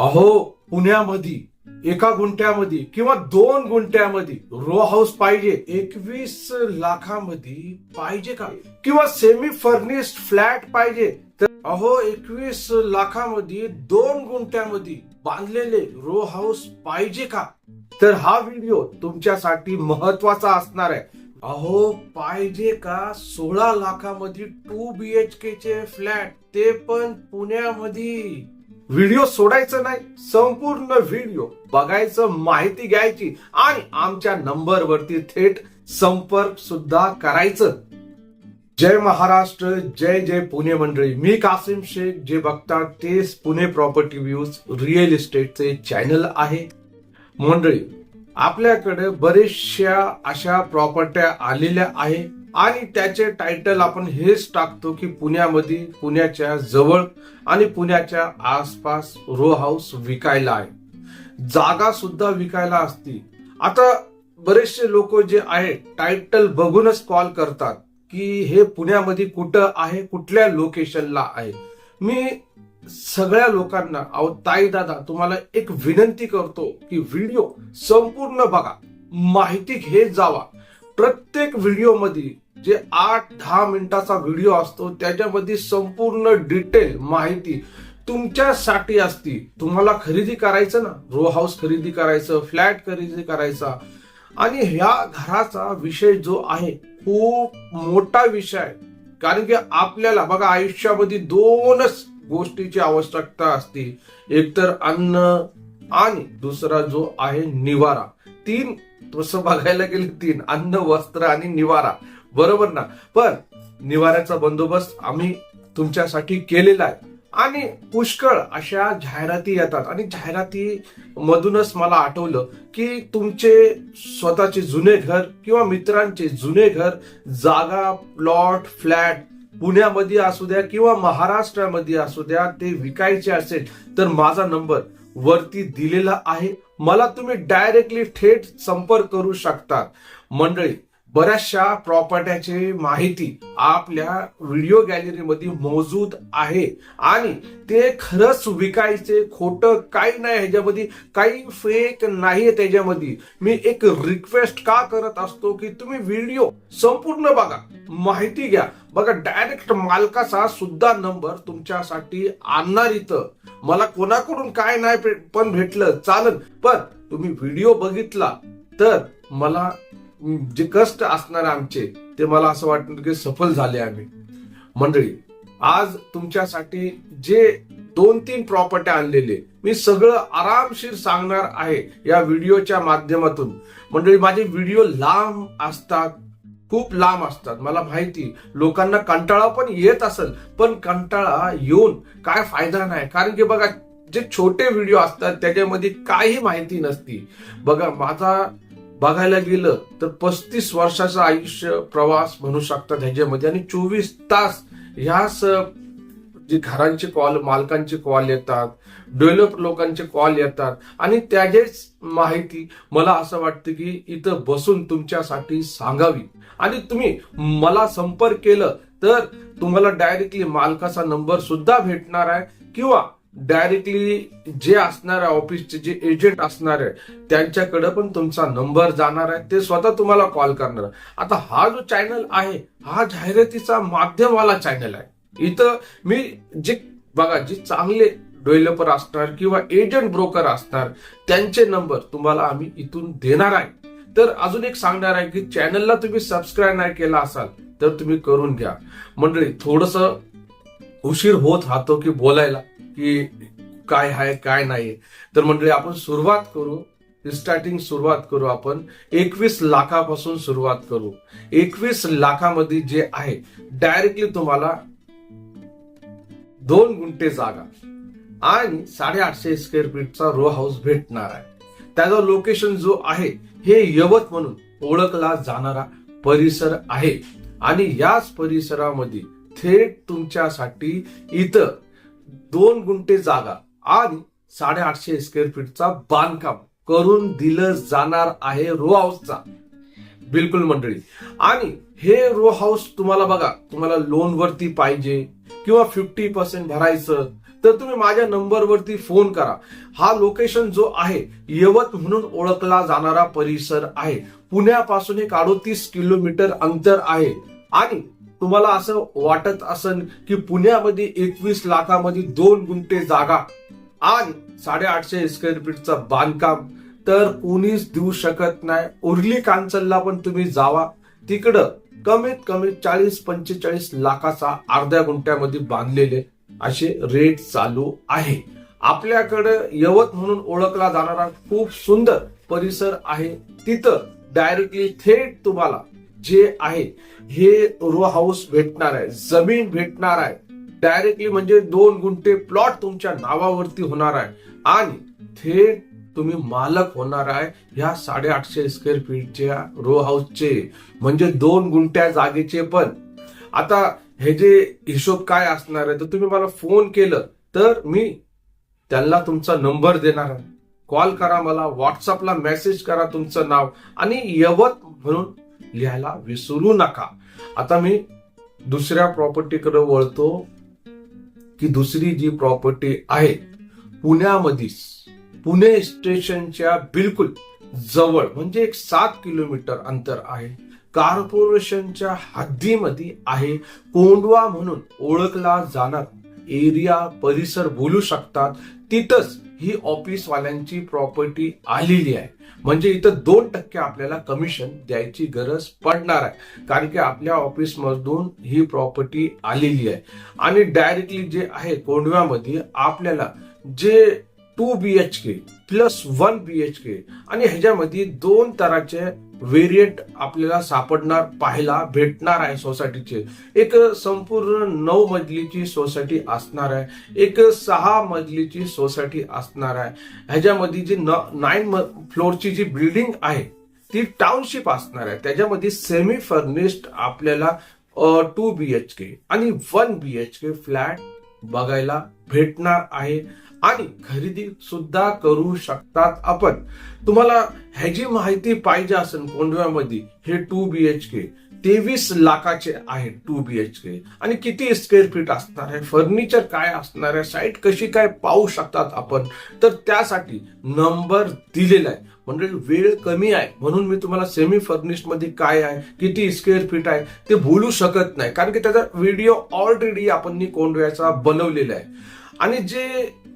अहो पुण्यामध्ये एका गुंठ्यामध्ये किंवा दोन गुंठ्यामध्ये रो हाऊस पाहिजे एकवीस लाखामध्ये पाहिजे का? किंवा सेमी फर्निश्ड फ्लॅट पाहिजे तर अहो एकवीस लाखामध्ये दोन गुंठ्यामध्ये बांधलेले रो हाऊस पाहिजे का? तर हा व्हिडिओ तुमच्यासाठी महत्त्वाचा असणार आहे. अहो पाहिजे का सोळा लाखामध्ये टू बी एच के चे फ्लॅट ते पण पुण्यामध्ये. व्हिडिओ सोडायचं नाही संपूर्ण व्हिडिओ बघायचं माहिती घ्यायची आणि आमच्या नंबरवरती थेट संपर्क सुद्धा करायचं. जय महाराष्ट्र जय जय पुणे मंडळी. मी कासिम शेख जे बघतात तेच पुणे प्रॉपर्टी व्ह्यूज रिअल इस्टेटचे चॅनल आहे. मंडळी आपल्याकडे बरेचशा अशा प्रॉपर्ट्या आलेल्या आहे. आणि त्याचे टायटल आपण हेच टाकतो की पुण्यामध्ये पुण्याच्या जवळ आणि पुण्याच्या आसपास रो हाऊस विकायला आहे. जागा सुद्धा विकायला असती. आता बरेचसे लोक जे आहे टायटल बघूनच कॉल करतात की हे पुण्यामध्ये कुठं आहे कुठल्या लोकेशनला आहे. मी सगळ्या लोकांना अहो ताई दादा तुम्हाला एक विनंती करतो की व्हिडिओ संपूर्ण बघा. माहिती घेत जावा. प्रत्येक व्हिडिओमध्ये जे आठ दहा मिनिटाचा व्हिडिओ असतो त्याच्यामध्ये संपूर्ण डिटेल माहिती तुमच्यासाठी असती. तुम्हाला खरेदी करायचं ना? रो हाऊस खरेदी करायचं फ्लॅट खरेदी करायचा. आणि ह्या घराचा विषय जो आहे खूप मोठा विषय आहे. कारण की आपल्याला बघा आयुष्यामध्ये दोनच गोष्टीची आवश्यकता असते. एकतर अन्न आणि दुसरा जो आहे निवारा. तीन तसं बघायला गेले तीन. अन्न वस्त्र आणि निवारा. बरोबर ना? पण निवाऱ्याचा बंदोबस्त आम्ही तुमच्यासाठी केलेला आहे. आणि पुष्कळ अशा जाहिराती येतात. आणि जाहिराती मधूनच मला आठवलं की तुमचे स्वतःचे जुने घर किंवा मित्रांचे जुने घर जागा प्लॉट फ्लॅट पुण्यामध्ये असू द्या किंवा महाराष्ट्रामध्ये असू द्या ते विकायचे असेल तर माझा नंबर वरती दिलेला आहे. मला तुम्ही डायरेक्टली थेट संपर्क करू शकता. मंडळी बऱ्याचशा प्रॉपर्ट्याची माहिती आपल्या व्हिडिओ गॅलरीमध्ये मौजूद आहे. आणि ते खरंच विकायचे खोटं काही नाही ह्याच्यामध्ये काही फेक नाही त्याच्यामध्ये. मी एक रिक्वेस्ट का करत असतो की तुम्ही व्हिडिओ संपूर्ण बघा माहिती घ्या. बघा डायरेक्ट मालकाचा सुद्धा नंबर तुमच्यासाठी आणणार इथं. मला कोणाकडून काय नाही पण भेटलं चालन पण तुम्ही व्हिडिओ बघितला तर मला जे कष्ट असणार आमचे ते मला असं वाटतं की सफल झाले आम्ही. मंडळी आज तुमच्यासाठी जे दोन तीन प्रॉपर्टी आणलेले मी सगळं आरामशीर सांगणार आहे या व्हिडिओच्या माध्यमातून. मंडळी माझे व्हिडिओ लांब असतात खूप लांब असतात. मला माहिती लोकांना कंटाळा पण येत असेल पण कंटाळा येऊन काय फायदा नाही. कारण की बघा जे छोटे व्हिडिओ असतात त्याच्यामध्ये काही माहिती नसती. बघा माझा बघायला गेलं तर पस्तीस वर्षाचं आयुष्य प्रवास म्हणू शकतात ह्याच्यामध्ये. आणि चोवीस तास ह्याच जे घरांचे कॉल मालकांचे कॉल येतात डेव्हलप लोकांचे कॉल येतात. आणि त्याचेच माहिती मला असं वाटतं की इथं बसून तुमच्यासाठी सांगावी. आणि तुम्ही मला संपर्क केलं तर तुम्हाला डायरेक्टली मालकाचा नंबर सुद्धा भेटणार आहे किंवा डायरेक्टली जे असणार आहे ऑफिसचे जे एजंट असणार आहे त्यांच्याकडे पण तुमचा नंबर जाणार आहे ते स्वतः तुम्हाला कॉल करणार आहे. आता हा जो चॅनल आहे हा जाहिरातीचा माध्यमवाला चॅनल आहे. इथं मी जे बघा जे चांगले डेव्हलपर असणार किंवा एजंट ब्रोकर असणार त्यांचे नंबर तुम्हाला आम्ही इथून देणार आहे. तर अजून एक सांगणार आहे की चॅनलला तुम्ही सबस्क्राईब नाही केला असाल तर तुम्ही करून घ्या. मंडळी थोडस उशीर होत राहतो की बोलायला. की काय आहे काय नाही. तर मंडळी आपण सुरुवात करू. स्टार्टिंग सुरुवात करू आपण. एकवीस लाखापासून सुरुवात करू. एकवीस लाखामध्ये जे आहे डायरेक्टली तुम्हाला दोन गुंठे जागा आणि साडेआठशे स्क्वेअर फीटचा रो हाऊस भेटणार आहे. त्याचा लोकेशन जो आहे हे यवत म्हणून ओळखला जाणारा परिसर आहे. आणि याच परिसरामध्ये थेट तुमच्यासाठी इथं दोन गुंठे जागा आणि साडेआठशे स्क्वेअर फीटचा बांधकाम करून दिलं जाणार आहे रो हाऊसचा बिलकुल मंडळी. आणि हे रो हाऊस तुम्हाला बघा तुम्हाला लोन वरती पाहिजे किंवा फिफ्टी पर्सेंट भरायचं तर तुम्ही माझ्या नंबरवरती फोन करा. हा लोकेशन जो आहे यवत म्हणून ओळखला जाणारा परिसर आहे. पुण्यापासून एक अडोतीस किलोमीटर अंतर आहे. आणि तुम्हाला असं वाटत असन की पुण्यामध्ये एकवीस लाखामध्ये दोन गुंठे जागा आणि साडेआठशे स्क्वेअर फीटचं बांधकाम तर कोणीच देऊ शकत नाही. उर्ली कांचनला पण तुम्ही जावा. तिकडं कमीत कमी चाळीस पंचेचाळीस लाखाचा अर्ध्या गुंठ्यामध्ये बांधलेले असे रेट चालू आहे. आपल्याकडे यवत म्हणून ओळखला जाणारा खूप सुंदर परिसर आहे. तिथं डायरेक्टली थेट तुम्हाला जे आहे हे रो हाऊस भेटणार आहे जमीन भेटणार आहे. डायरेक्टली म्हणजे दोन गुंठे प्लॉट तुमच्या नावावरती होणार आहे. आणि थेट तुम्ही मालक होणार आहे ह्या साडेआठशे स्क्वेअर फीटच्या रो हाऊसचे. म्हणजे दोन गुंठ्या जागेचे पण. आता हे जे हिशोब काय असणार आहे तर तुम्ही मला फोन केलं तर मी त्यांना तुमचा नंबर देणार आहे. कॉल करा मला व्हॉट्सअपला मेसेज करा तुमचं नाव. आणि यवत म्हणून लिहायला विसरू नका. आता मी दुसऱ्या प्रॉपर्टीकडे वळतो की दुसरी जी प्रॉपर्टी आहे पुण्यामधीच पुणे स्टेशनच्या बिलकुल जवळ म्हणजे एक सात किलोमीटर अंतर आहे. कॉर्पोरेशनच्या हद्दीमध्ये आहे. कोंडवा म्हणून ओळखला जाणार एरिया परिसर बोलू शकतात. तिथंच ही ऑफिसवाल्यांची प्रॉपर्टी आलेली आहे. म्हणजे इथं दोन टक्के आपल्याला कमिशन द्यायची गरज पडणार आहे. कारण की आपल्या ऑफिसमधून ही प्रॉपर्टी आलेली आहे. आणि डायरेक्टली जे आहे कोंडव्यामध्ये आपल्याला जे two B H K plus one B H K आणि ह्याच्यामध्ये दोन तराचे व्हेरियंट आपल्याला सापडणार पाहायला भेटणार आहे सोसायटीचे. एक संपूर्ण नऊ मजलीची सोसायटी असणार आहे. एक सहा मजलीची सोसायटी असणार आहे. ह्याच्यामध्ये जी नाईन फ्लोअरची जी बिल्डिंग आहे ती टाउनशिप असणार आहे. त्याच्यामध्ये सेमी फर्निश्ड आपल्याला टू बी एच के आणि one B H K flat बघायला भेटणार आहे. आणि खरेदी सुद्धा करू शकतात आपण. तुम्हाला ह्याची माहिती पाहिजे असेल कोंडव्यामध्ये हे टू बी एच के तेवीस लाखाचे आहे टू बी एच के आणि किती स्क्वेअर फीट असणार आहे फर्निचर काय असणार आहे साईट कशी काय पाहू शकतात आपण. तर त्यासाठी नंबर दिलेला आहे. म्हणजे वेळ कमी आहे. म्हणून मी तुम्हाला सेमी फर्निशमध्ये काय आहे किती स्क्वेअर फीट आहे ते बोलू शकत नाही. कारण की त्याचा व्हिडिओ ऑलरेडी आपण कोंडव्याचा बनवलेला आहे. आणि जे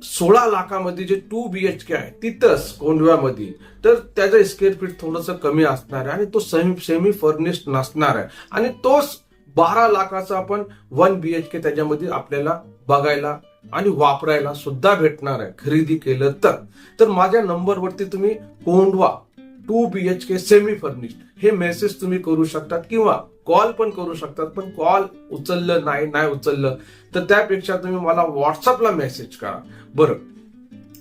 सोळा लाखामध्ये जे टू बी एच के आहे तिथंच कोंडव्यामध्ये तर त्याचं स्क्वेअर फीट थोडंसं कमी असणार आहे आणि तो सेमी सेमी फर्निश्ड नसणार आहे. आणि तोच बारा लाखाचा आपण वन बी एच के त्याच्यामध्ये आपल्याला बघायला आणि वापरायला सुद्धा भेटणार आहे खरेदी केलं तर. तर माझ्या नंबरवरती तुम्ही Kondhwa two B H K semi furnished हे मेसेज तुम्ही करू शकतात किंवा कॉल पण करू शकतात पण कॉल उचललं नाही नाही उचललं तर त्यापेक्षा तुम्ही मला व्हॉट्सअपला मेसेज करा. बरं.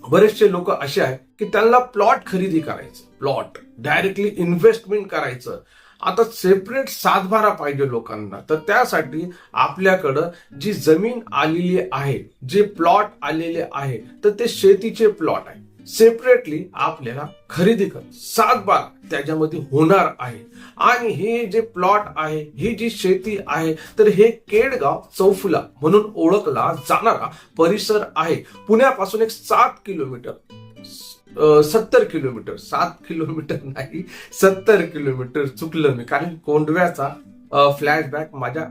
बरेचसे लोक असे आहेत की त्यांना प्लॉट खरेदी करायचं प्लॉट डायरेक्टली इन्व्हेस्टमेंट करायचं. आता सेपरेट सातबारा पाहिजे लोकांना. तर त्यासाठी आपल्याकडं जी जमीन आलेली आहे जे प्लॉट आलेले आहे तर ते शेतीचे प्लॉट आहे. सेपरेटली आपल्याला खरेदी कर सातबारा त्याच्यामध्ये होणार आहे. आणि हे जे प्लॉट आहे ही जी शेती आहे तर हे केडगाव चौफुला म्हणून ओळखला जाणारा परिसर आहे. पुण्यापासून एक सात किलोमीटर सत्तर किलोमीटर सात किलोमीटर नाही सत्तर किलोमीटर चुकलं मी. कारण कोंडव्याचा फ्लॅशबॅक माझ्या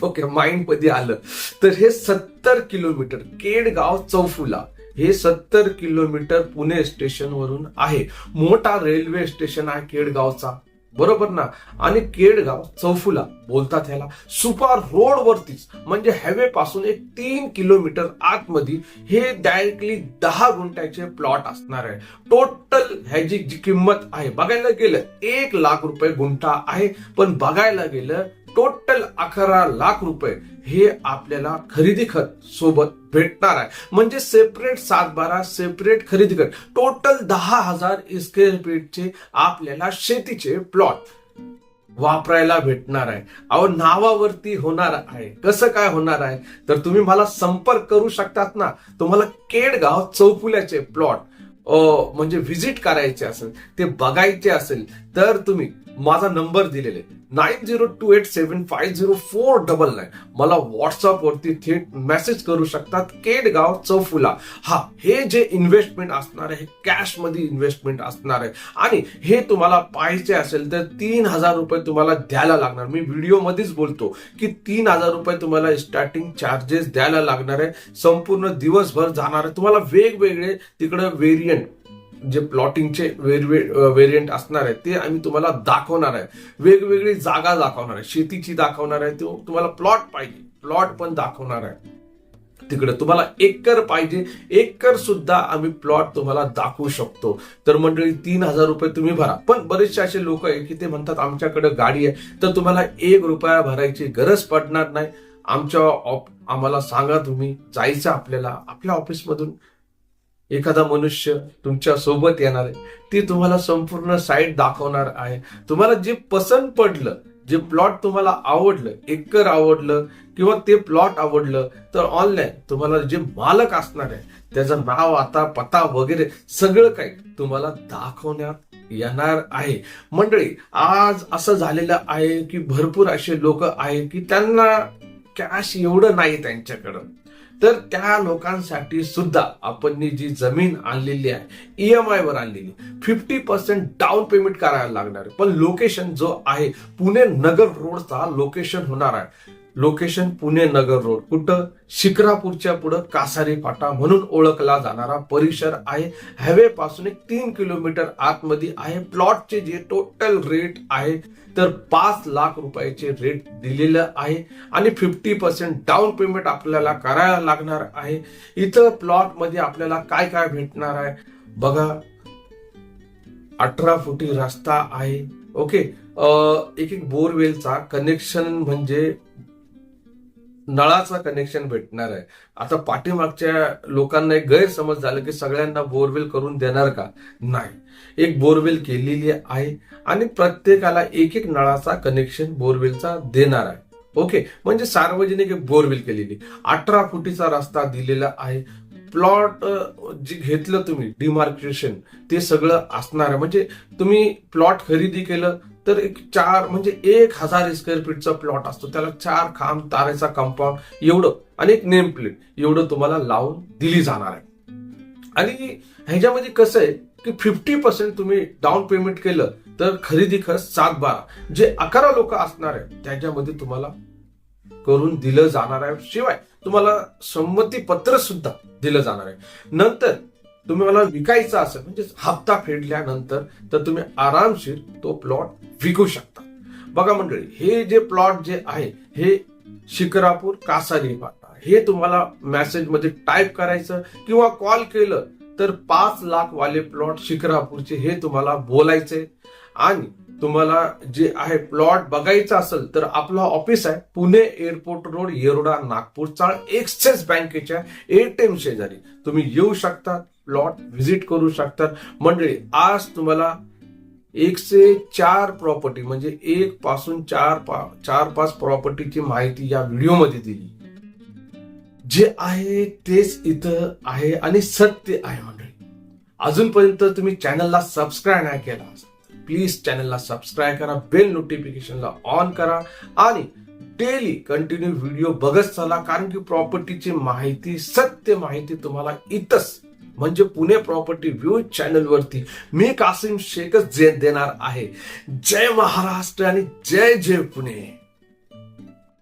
डोक्या माइंडमध्ये आलं. तर हे सत्तर किलोमीटर केडगाव चौफुला हे सत्तर किलोमीटर पुणे स्टेशन वरून आहे. मोठा रेल्वे स्टेशन आहे केडगावचा. बरोबर ना? आणि केडगाव चौफुला बोलतात ह्याला. सुपार रोड वरतीच म्हणजे हायवे पासून एक तीन किलोमीटर आतमध्ये हे डायरेक्टली दहा गुंठ्याचे प्लॉट असणार आहे. टोटल ह्याची जी किंमत आहे बघायला गेलं एक लाख रुपये गुंठा आहे. पण बघायला गेलं टोटल अकरा लाख रुपये हे आपल्याला खरेदी खत सोबत भेटणार आहे. म्हणजे सेपरेट सात बारा सेपरेट खरेदी खत. टोटल दहा हजार स्क्वेअर फीटचे आपल्याला शेतीचे प्लॉट वापरायला भेटणार आहे. अहो नावावरती होणार आहे. कसं काय होणार आहे? तर तुम्ही मला संपर्क करू शकतात ना. तुम्हाला केडगाव चौफुल्याचे प्लॉट म्हणजे व्हिजिट करायचे असेल ते बघायचे असेल तर तुम्ही माझा नंबर दिलेला. आहे nine zero two eight seven five zero four double nine. मला व्हॉट्सअपवरती थेट मेसेज करू शकतात. केडगाव चौफुला. हा हे जे इन्व्हेस्टमेंट असणार आहे हे कॅशमध्ये इन्व्हेस्टमेंट असणार आहे. आणि हे तुम्हाला पाहिजे असेल तर तीन हजार रुपये तुम्हाला द्यायला लागणार. मी व्हिडिओमध्येच बोलतो की तीन हजार रुपये तुम्हाला स्टार्टिंग चार्जेस द्यायला लागणार आहे. संपूर्ण दिवसभर जाणार आहे. तुम्हाला वेगवेगळे तिकडे व्हेरियंट जे प्लॉटिंगचे वेरियंट असणार आहे ते आम्ही तुम्हाला दाखवणार आहे. वेगवेगळी जागा दाखवणार आहे. शेतीची दाखवणार आहे तो तुम्हाला प्लॉट पाहिजे. प्लॉट पण दाखवणार आहे. तिकडे तुम्हाला एकर पाहिजे. एकर सुद्धा आम्ही प्लॉट तुम्हाला दाखवू शकतो. तर मंडळी तीन हजार रुपये तुम्ही भरा. पण बरेचसे असे लोक आहे की ते म्हणतात आमच्याकडे गाडी आहे. तर तुम्हाला एक रुपया भरायची गरज पडणार नाही. आमच्या ऑप- आम्हाला सांगा तुम्ही. जायचं आपल्याला आपल्या ऑफिसमधून एखादा मनुष्य तुमच्यासोबत येणार आहे ती तुम्हाला संपूर्ण साईट दाखवणार आहे. तुम्हाला जे पसंत पडलं जे प्लॉट तुम्हाला आवडलं एकर आवडलं किंवा ते प्लॉट आवडलं तर ऑनलाईन तुम्हाला जे मालक असणार आहे त्याचं नाव आता पत्ता वगैरे सगळं काही तुम्हाला दाखवण्यात येणार आहे. मंडळी आज असं झालेलं आहे की भरपूर असे लोक आहे की त्यांना कॅश एवढं नाही त्यांच्याकडं. तर त्या लोकांसाठी सुद्धा आपण जी जमीन आणलेली आहे ईएमआय वर आणलेली फिफ्टी पर्सेंट डाऊन पेमेंट करायला लागणार आहे. पण लोकेशन जो आहे पुणे नगर रोडचा लोकेशन होणार आहे. Location Pune Nagar road. कुठं? शिक्रापूरच्या पुढं कासारी फाटा म्हणून ओळखला जाणारा परिसर आहे. हायवे पासून एक तीन किलोमीटर आतमध्ये आहे. प्लॉटचे जे टोटल रेट आहे तर पाच लाख रुपयाचे रेट दिलेलं आहे. आणि फिफ्टी पर्सेंट डाऊन पेमेंट आपल्याला करायला लागणार आहे. इथं प्लॉटमध्ये आपल्याला काय काय भेटणार आहे? बघा अठरा फुटी रस्ता आहे. ओके एक एक बोरवेलचा कनेक्शन म्हणजे नळाचा कनेक्शन भेटणार आहे. आता पाठीमागच्या लोकांना एक गैरसमज झालं की सगळ्यांना बोरवेल करून देणार का? नाही. एक बोरवेल केलेली आहे आणि प्रत्येकाला एक एक नळाचा कनेक्शन बोरवेलचा देणार आहे. ओके म्हणजे सार्वजनिक एक बोरवेल केलेली. अठरा फुटीचा रस्ता दिलेला आहे. प्लॉट जे घेतलं तुम्ही डिमार्केशन ते सगळं असणार आहे. म्हणजे तुम्ही प्लॉट खरेदी केलं तर एक चार म्हणजे एक हजार स्क्वेअर फीटचा प्लॉट असतो. त्याला चार खांब तारेचा कंपाऊंड एवढं. आणि एक नेम प्लेट एवढं तुम्हाला लावून दिली जाणार आहे. आणि ह्याच्यामध्ये कसं आहे की फिफ्टी पर्सेंट तुम्ही डाऊन पेमेंट केलं तर खरेदी खर्च सात बारा. जे अकरा लोक असणार आहे त्याच्यामध्ये तुम्हाला करून दिलं जाणार आहे. शिवाय तुम्हाला संमती पत्र सुद्धा दिलं जाणार आहे. नंतर तुम्ही मला विकायचा असेल म्हणजे हप्ता फेडल्यानंतर तर तुम्ही आरामशीर तो प्लॉट विकू शकता. बघा मंडळी हे जे प्लॉट जे आहे हे शिकरापूर कासारी पाटा हे तुम्हाला मेसेजमध्ये टाईप करायचं किंवा कॉल केलं तर पाच लाख वाले प्लॉट शिक्रापूरचे हे तुम्हाला बोलायचे. आणि तुम्हाला जे आहे प्लॉट बघायचा असेल तर आपला ऑफिस आहे Pune airport road Yerwada Nagpur Chawl Axis बँकेच्या एटीएम शेजारी. तुम्ही येऊ शकता प्लॉट व्हिजिट करू शकतात. मंडळी आज तुम्हाला एकशे चार प्रॉपर्टी म्हणजे एक पासून चार पा चार पाच प्रॉपर्टीची माहिती या व्हिडिओमध्ये दिली. जे आहे तेच इथं आहे आणि सत्य आहे मंडळी. अजूनपर्यंत तुम्ही चॅनलला सबस्क्राईब नाही केला प्लीज चॅनलला सबस्क्राईब करा बेल नोटिफिकेशनला ऑन करा आणि डेली कंटिन्यू व्हिडिओ बघत चला कारण की प्रॉपर्टीची माहिती सत्य माहिती तुम्हाला इथंच म्हणजे पुणे प्रॉपर्टी व्ह्यू चॅनल वरती मी कासिम शेखच जे देणार आहे. जय महाराष्ट्र आणि जय जय पुणे.